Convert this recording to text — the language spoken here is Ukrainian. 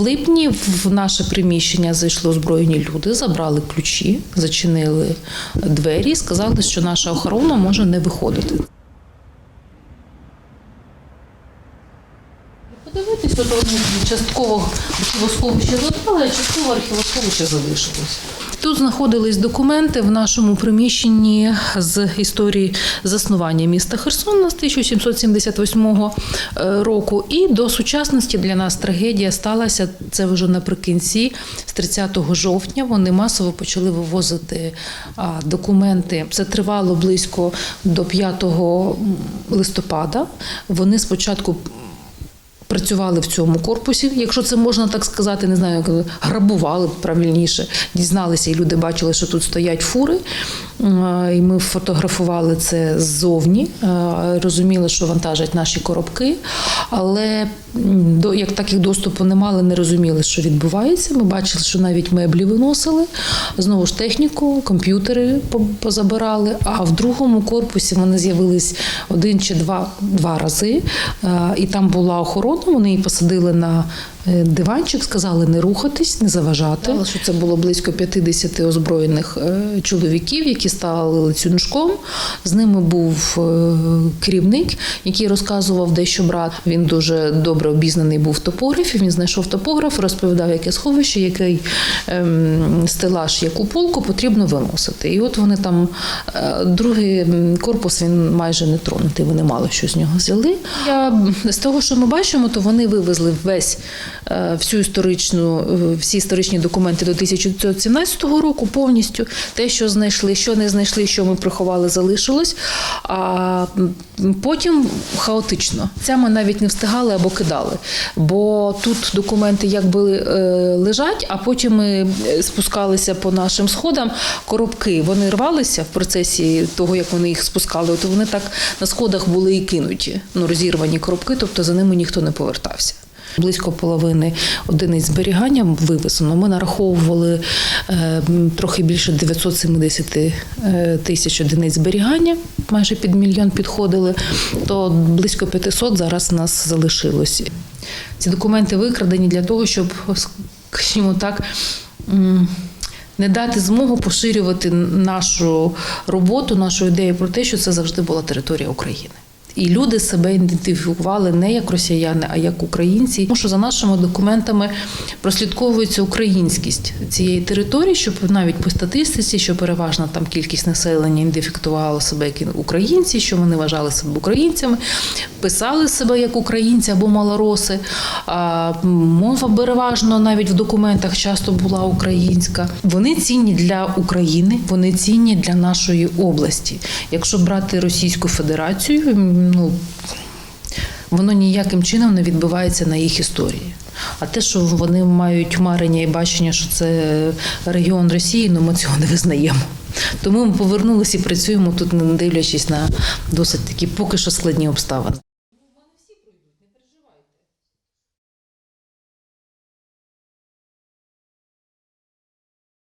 В липні в наше приміщення зайшли озброєні люди, забрали ключі, зачинили двері і сказали, що наша охорона може не виходити. Подивитись, вони частково архівосховище забрали, а частково архівосховище залишилось. Тут знаходились документи в нашому приміщенні з історії заснування міста Херсона з 1778 е, року. І до сучасності для нас трагедія сталася це вже наприкінці, з 30 жовтня. Вони масово почали вивозити документи. Це тривало близько до 5 листопада. Вони спочатку працювали в цьому корпусі, якщо це можна так сказати, не знаю, як грабували правильніше, дізналися, і люди бачили, що тут стоять фури. І ми фотографували це ззовні, розуміли, що вантажать наші коробки, але до як так як доступу не мали, не розуміли, що відбувається. Ми бачили, що навіть меблі виносили, знову ж техніку, комп'ютери позабирали. А в другому корпусі вони з'явились один чи два, два рази, і там була охорона. Вони її посадили на е, диванчик, сказали не рухатись, не заважати. Що це було близько 50 озброєних е, чоловіків, які стали лицюншком. З ними був е, керівник, який розказував дещо брат. Він дуже добре обізнаний був в топографі. Він знайшов топограф, розповідав, яке сховище, який ем, стелаж, яку полку потрібно виносити. І от вони там другий корпус він майже не тронутий. Вони мало що з нього взяли. Я з того, що ми бачимо, то вони вивезли весь всю історичну, е, всі історичні документи до 1917 року повністю. Те, що знайшли, що не знайшли, що ми приховали, залишилось. А потім хаотично. Це ми навіть не встигали або кидали. Бо тут документи якби е, лежать, а потім ми е, спускалися по нашим сходам. Коробки вони рвалися в процесі того, як вони їх спускали. То вони так на сходах були і кинуті. Ну розірвані коробки, тобто за ними ніхто не повертався. Близько половини одиниць зберігання вивезено. Ми нараховували е, трохи більше 970 е, тисяч одиниць зберігання, майже під мільйон підходили, то близько 500 зараз нас залишилось. Ці документи викрадені для того, щоб, скажімо так, не дати змогу поширювати нашу роботу, нашу ідею про те, що це завжди була територія України. І люди себе ідентифікували не як росіяни, а як українці. Тому що за нашими документами прослідковується українськість цієї території, щоб навіть по статистиці, що переважна там кількість населення ідентифікувала себе як українці, що вони вважали себе українцями, писали себе як українці або малороси. А мова переважно навіть в документах часто була українська. Вони цінні для України, вони цінні для нашої області. Якщо брати Російську Федерацію, ну воно ніяким чином не відбивається на їх історії. А те, що вони мають марення і бачення, що це регіон Росії, ну ми цього не визнаємо. Тому ми повернулися і працюємо тут, не дивлячись на досить такі поки що складні обставини.